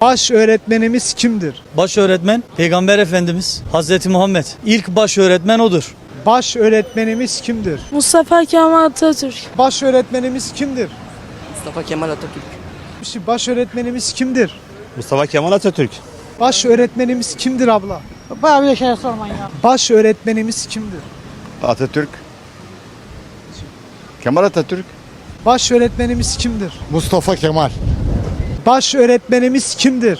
Baş öğretmenimiz kimdir? Baş öğretmen Peygamber Efendimiz Hazreti Muhammed. İlk baş öğretmen odur. Baş öğretmenimiz kimdir? Mustafa Kemal Atatürk. Baş öğretmenimiz kimdir? Mustafa Kemal Atatürk. Baş öğretmenimiz kimdir? Mustafa Kemal Atatürk. Baş öğretmenimiz kimdir abla? Bana bir şey sormayın ya. Baş öğretmenimiz kimdir? Atatürk. Kemal Atatürk. Baş öğretmenimiz kimdir? Mustafa Kemal. Baş öğretmenimiz kimdir?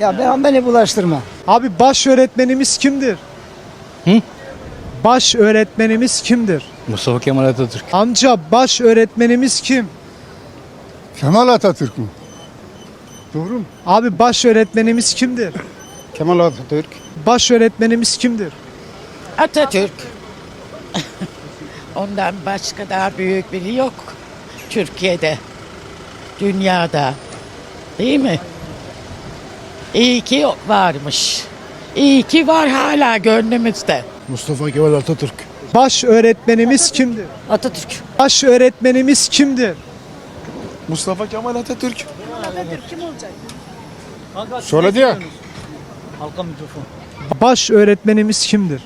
Ya ben beni bulaştırma. Abi baş öğretmenimiz kimdir? Baş öğretmenimiz kimdir? Mustafa Kemal Atatürk. Amca baş öğretmenimiz kim? Kemal Atatürk mü? Doğru mu? Abi baş öğretmenimiz kimdir? Kemal Atatürk. Baş öğretmenimiz kimdir? Atatürk. Ondan başka daha büyük biri yok. Türkiye'de. Dünyada. Değil mi? İyi ki varmış. İyi ki var hala gönlümüzde. Mustafa Kemal Atatürk. Baş öğretmenimiz kimdir? Atatürk. Baş öğretmenimiz kimdir? Mustafa Kemal Atatürk. Söyledi ya. Halka mikrofon. Baş öğretmenimiz kimdir?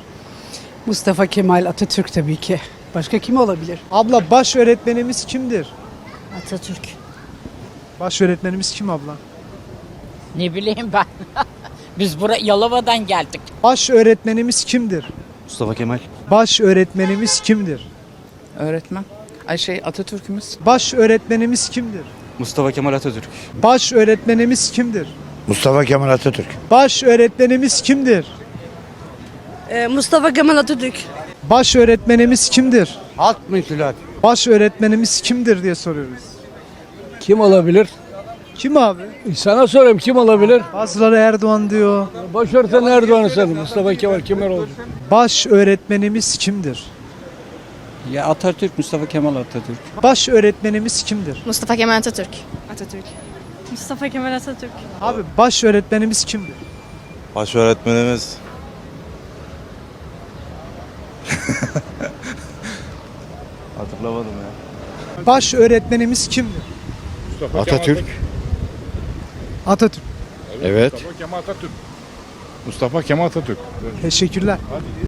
Mustafa Kemal Atatürk tabii ki. Başka kim olabilir? Abla baş öğretmenimiz kimdir? Atatürk. Baş öğretmenimiz kim abla? Ne bileyim ben. Biz buraya Yalova'dan geldik. Baş öğretmenimiz kimdir? Mustafa Kemal. Baş öğretmenimiz kimdir? Öğretmen. Ay şey Atatürk'ümüz. Baş öğretmenimiz kimdir? Mustafa Kemal Atatürk. Baş öğretmenimiz kimdir? Mustafa Kemal Atatürk. Baş öğretmenimiz kimdir? Mustafa Kemal Atatürk. Baş öğretmenimiz kimdir? Alt müsilat. Baş öğretmenimiz kimdir diye soruyoruz. Kim olabilir? Kim abi? Sana sorayım kim olabilir? Bazıları Erdoğan diyor. Sen Erdoğan'ı sen. Mustafa Kemal Kemal. Baş öğretmenimiz kimdir? Ya Atatürk, Mustafa Kemal Atatürk. Baş öğretmenimiz kimdir? Mustafa Kemal Atatürk. Atatürk. Mustafa Kemal Atatürk. Abi baş öğretmenimiz kimdir? Baş öğretmenimiz. Hatırlamadım ya. Baş öğretmenimiz kimdir? Atatürk. Atatürk. Evet. Mustafa Kemal Atatürk. Teşekkürler.